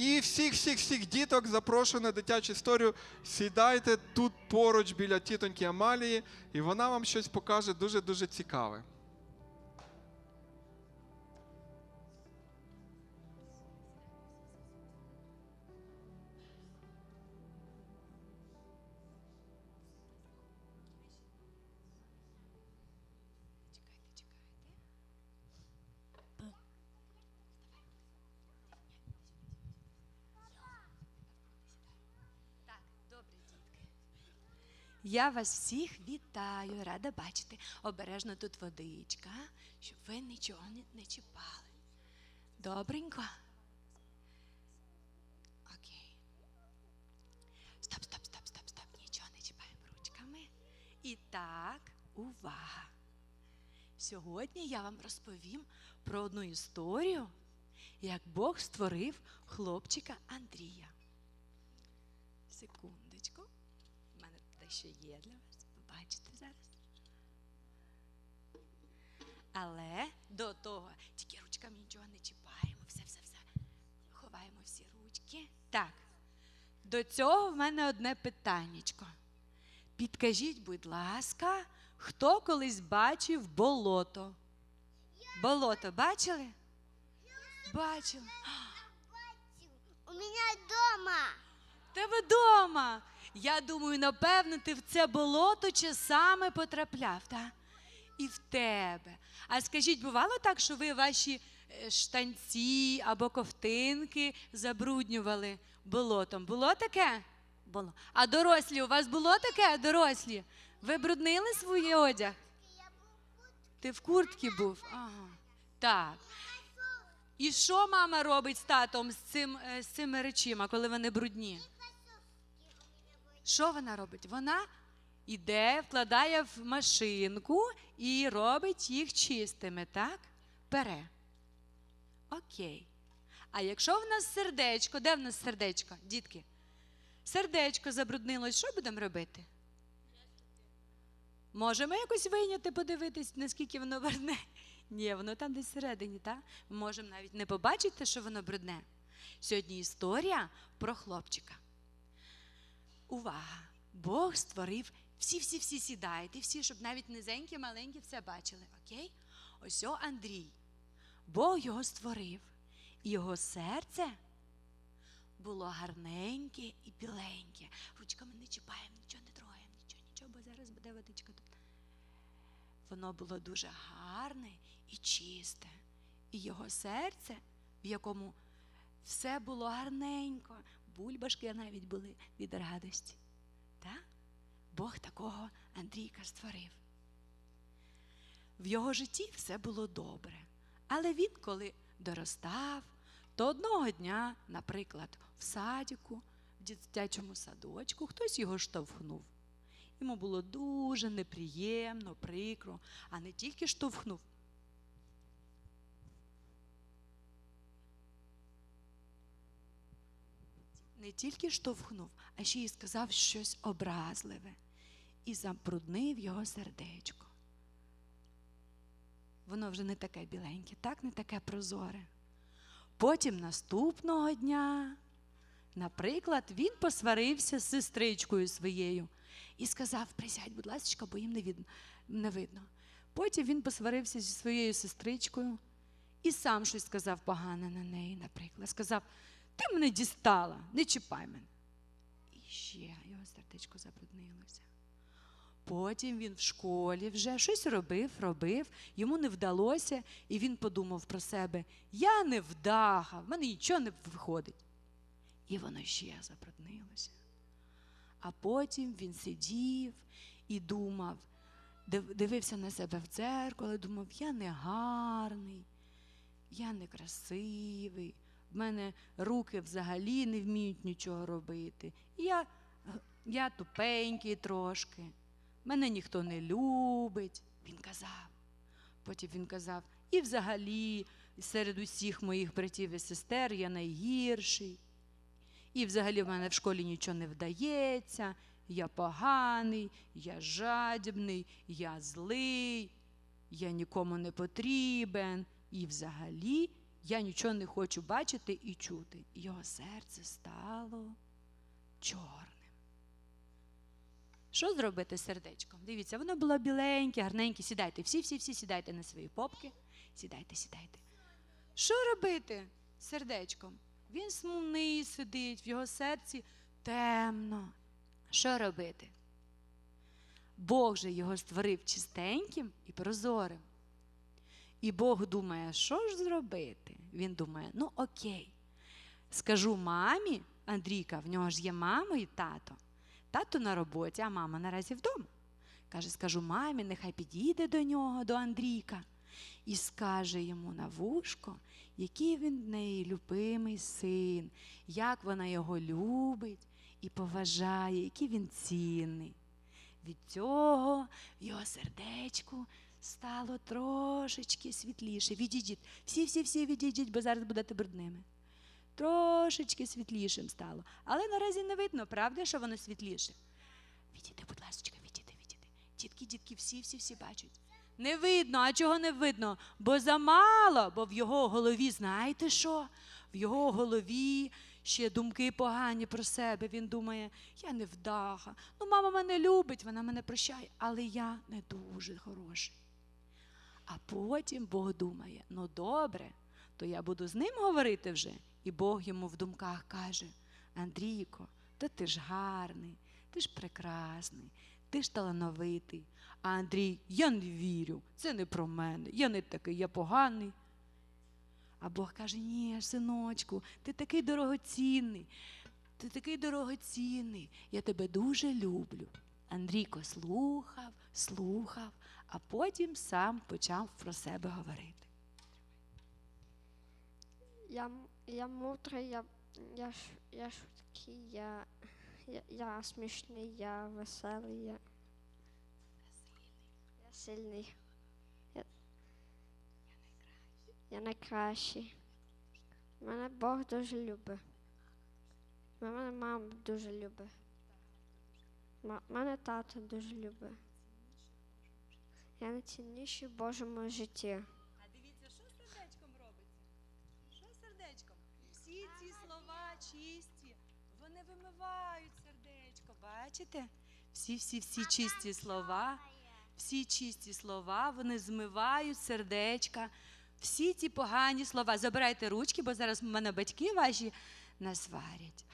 І всіх, всіх, всіх діток запрошую на дитячу історію. Сідайте тут поруч біля тітоньки Амалії, і вона вам щось покаже дуже-дуже цікаве. Я вас всіх вітаю, рада бачити. Обережно тут водичка, щоб ви нічого не, чіпали. Добренько. Окей. Стоп, стоп, стоп, стоп, стоп. Нічого не чіпаємо ручками. І так, увага. Сьогодні я вам розповім про одну історію, як Бог створив хлопчика Андрія. Секундочку. Мене дещо є для вас. Побачите зараз. Але до того, тільки ручками нічого не чіпаємо, все, все, все. Ховаємо всі ручки. Так. До цього в мене одне питаннячко. Підкажіть, будь ласка, хто колись бачив болото? Болото бачили? Бачили. У меня дома. Тебе дома. Я думаю, напевно, ти в це болото часами потрапляв, так? І в тебе. А скажіть, бувало так, що ви ваші е, штанці або ковтинки забруднювали болотом? Було таке? Було. А дорослі, у вас було таке, дорослі? Ви бруднили свій одяг? Ти в куртці був? Ага. Так. І що мама робить з татом з, цим, е, з цими речима, коли вони брудні? Що вона робить? Вона іде, вкладає в машинку і робить їх чистими, так? Пере. Окей. А якщо в нас сердечко, де в нас сердечко, дітки? Сердечко забруднилось, що будемо робити? Можемо якось вийняти, подивитись, наскільки воно брудне? Ні, воно там десь всередині, так? Ми можемо навіть не побачити, що воно брудне. Сьогодні історія про хлопчика. Увага! Бог створив всі-всі-всі сідайте, всі, щоб навіть низенькі, маленькі все бачили. Окей? Ось о Андрій. Бог його створив. І його серце було гарненьке і біленьке. Ручками не чіпаємо, нічого не трогаємо, нічого, нічого, бо зараз буде водичка тут. Воно було дуже гарне і чисте. І його серце, в якому все було гарненько, бульбашки навіть були від радості. Так? Бог такого Андрійка створив. В його житті все було добре. Але він, коли доростав, то одного дня, наприклад, в садіку, в дитячому садочку, хтось його штовхнув. Йому було дуже неприємно, прикро, а не тільки штовхнув. Не тільки штовхнув, а ще й сказав щось образливе і забруднив його сердечко. Воно вже не таке біленьке, так не таке прозоре. Потім наступного дня, наприклад, він посварився з сестричкою своєю і сказав: присядь, будь ласка, бо їм не видно. Не видно. Потім він посварився зі своєю сестричкою і сам щось сказав погане на неї, наприклад. Сказав: Ти мене дістала, не чіпай мене. І ще його сердечко забруднилося. Потім він в школі вже щось робив, робив, йому не вдалося, і він подумав про себе: я не вдаха, в мене нічого не виходить. І воно ще забруднилося. А потім він сидів і думав, дивився на себе в дзеркало, думав, я не гарний, я не красивий, в мене руки взагалі не вміють нічого робити. Я, я тупенький трошки, мене ніхто не любить. Він казав. Потім він казав, і взагалі серед усіх моїх братів і сестер я найгірший. І взагалі в мене в школі нічого не вдається, я поганий, я жадібний, я злий, я нікому не потрібен. І взагалі Я нічого не хочу бачити і чути. Його серце стало чорним. Що зробити з сердечком? Дивіться, воно було біленьке, гарненьке. Сідайте, всі, всі, всі сідайте на свої попки. Сідайте, сідайте. Що робити сердечком? Він сумний сидить, в його серці темно. Що робити? Бог же його створив чистеньким і прозорим. І Бог думає, що ж зробити? Він думає, ну окей, скажу мамі, Андрійка, в нього ж є мама і тато. Тато на роботі, а мама наразі вдома. Каже, скажу мамі, нехай підійде до нього, до Андрійка, і скаже йому на вушко, який він в неї любимий син, як вона його любить і поважає, який він цінний. Від цього в його сердечку стало трошечки світліше. Відійдіть. Всі, всі, всі відійдіть, бо зараз будете брудними. Трошечки світлішим стало. Але наразі не видно, правда, що воно світліше. Відійди, будь ласка, відійди, відійди. Дітки, дітки, всі, всі, всі бачать. Не видно, а чого не видно? Бо замало, бо в його голові, знаєте що? В його голові ще думки погані про себе. Він думає, я невдаха. Ну, мама мене любить, вона мене прощає, але я не дуже хороший. А потім Бог думає: ну добре, то я буду з ним говорити вже. І Бог йому в думках каже: Андрійко, та ти ж гарний, ти ж прекрасний, ти ж талановитий. А Андрій, я не вірю, це не про мене, я не такий, я поганий. А Бог каже: ні, синочку, ти такий дорогоцінний, ти такий дорогоцінний, я тебе дуже люблю. Андрійко слухав, слухав, а потім сам почав про себе говорити. Я, я мудрий, я, я, я швидкий, я, я, я смішний, я веселий, я, я сильний. Я, я найкращий. Мене Бог дуже любить. Мене мама дуже любить. Ма- Мене тато дуже любить. Я найцінніший в Божому житті. А дивіться, що сердечком робиться? Що сердечком? Всі ці слова чисті, вони вимивають сердечко. Бачите? Всі, всі, всі чисті слова, всі чисті слова, вони змивають сердечка. Всі ці погані слова. Забирайте ручки, бо зараз в мене батьки ваші насварять.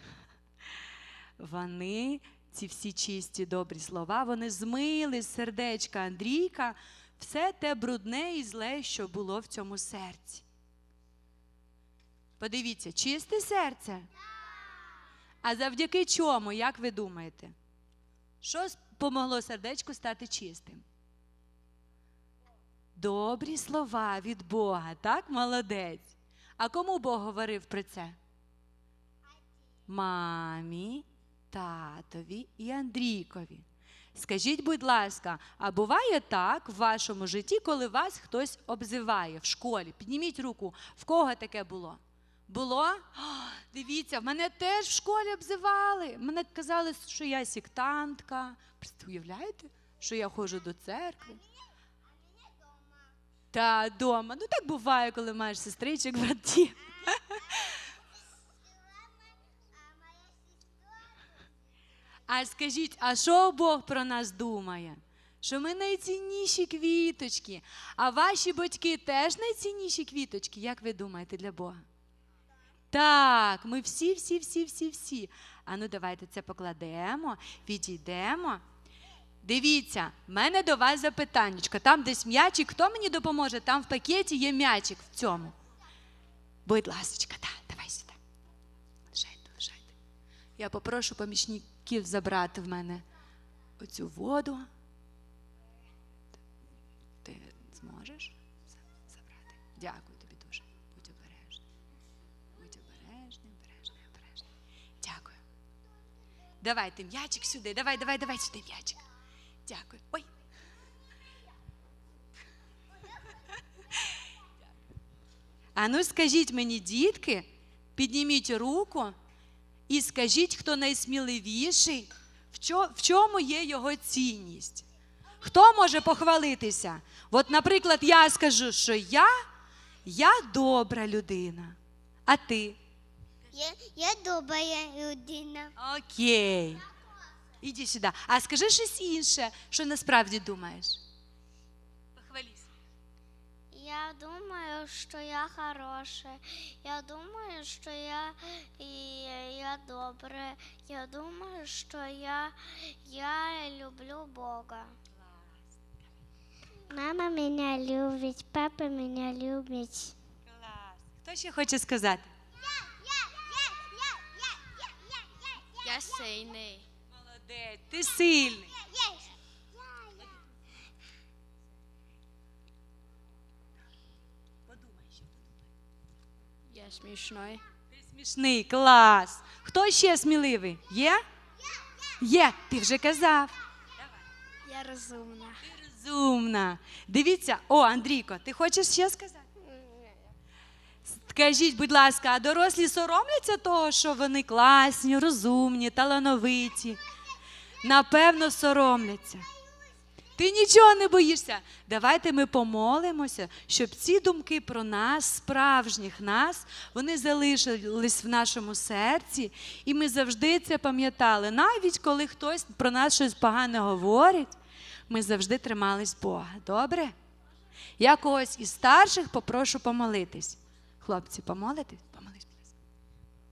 Вони, ці всі чисті добрі слова, вони змили з сердечка Андрійка все те брудне і зле, що було в цьому серці. Подивіться, чисте серце. А завдяки чому, як ви думаєте? Що помогло сердечку стати чистим? Добрі слова від Бога, так, молодець. А кому Бог говорив про це? Мамі, татові і Андрійкові. Скажіть, будь ласка, а буває так в вашому житті, коли вас хтось обзиває в школі? Підніміть руку, в кого таке було? Було? О, дивіться, мене теж в школі обзивали. Мене казали, що я сектантка. Уявляєте, що я ходжу до церкви? Та дома. Ну так буває, коли маєш сестричок, братів. А скажіть, а що Бог про нас думає? Що ми найцінніші квіточки, а ваші батьки теж найцінніші квіточки, як ви думаєте, для Бога? Так, ми всі, всі, всі, всі, всі. А ну давайте це покладемо, відійдемо. Дивіться, в мене до вас запитаннячко. Там десь м'ячик, хто мені допоможе? Там в пакеті є м'ячик в цьому. Будь ласочка, да, давай сюди. Лежайте, лежайте. Я попрошу помічників забрати в мене оцю воду. Ти зможеш забрати? Дякую тобі дуже. Будь обережний. Будь обережний, обережний, обережний. Дякую. Давайте м'ячик сюди. Давай, давай, давай сюди м'ячик. Дякую. Ой. А ну скажіть мені, дітки, підніміть руку і скажіть, хто найсміливіший, в чому є його цінність. Хто може похвалитися? От, наприклад, я скажу, що я, Я добра людина. А ти? Я, я добра людина. Окей. Іди сюди. А скажи щось інше, що насправді думаєш. Думаю, що я хороша. Я думаю, що я, і, я добре. Я думаю, що я, я люблю Бога. Мама мене любить, папа мене любить. Клас. Хто ще хоче сказати? Я сильний. Молодець, ти сильний. Я смішний. Ти смішний, клас. Хто ще сміливий? Є? Є, ти вже казав. Я розумна. Ти розумна. Дивіться, о, Андрійко, ти хочеш ще сказати? Скажіть, будь ласка, а дорослі соромляться того, що вони класні, розумні, талановиті? Напевно, соромляться. Ти нічого не боїшся. Давайте ми помолимося, щоб ці думки про нас, справжніх нас, вони залишились в нашому серці, і ми завжди це пам'ятали. Навіть коли хтось про нас щось погане говорить, ми завжди тримались Бога. Добре? Я когось із старших попрошу помолитись. Хлопці, помолитесь?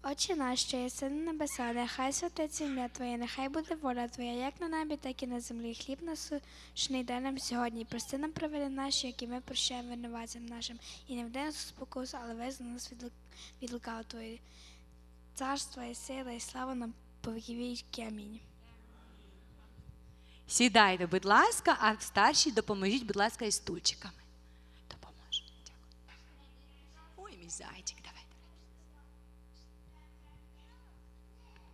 Отче наш, що єси на небеса, нехай святиться ім'я Твоє, нехай буде воля Твоя, як на небі, так і на землі. Хліб насущний дай нам сьогодні. Прости нам провини наші, які ми прощаємо винуватцям нашим. І не вдай нас у спокусу, але визволи нас від, лу- від лукавого Твої. Царство і сила, і слава нам по віки віки. Амінь. Сідайте, будь ласка, а старші допоможіть, будь ласка, із стульчиками. Допоможу. Дякую. Ой, мій зайчик.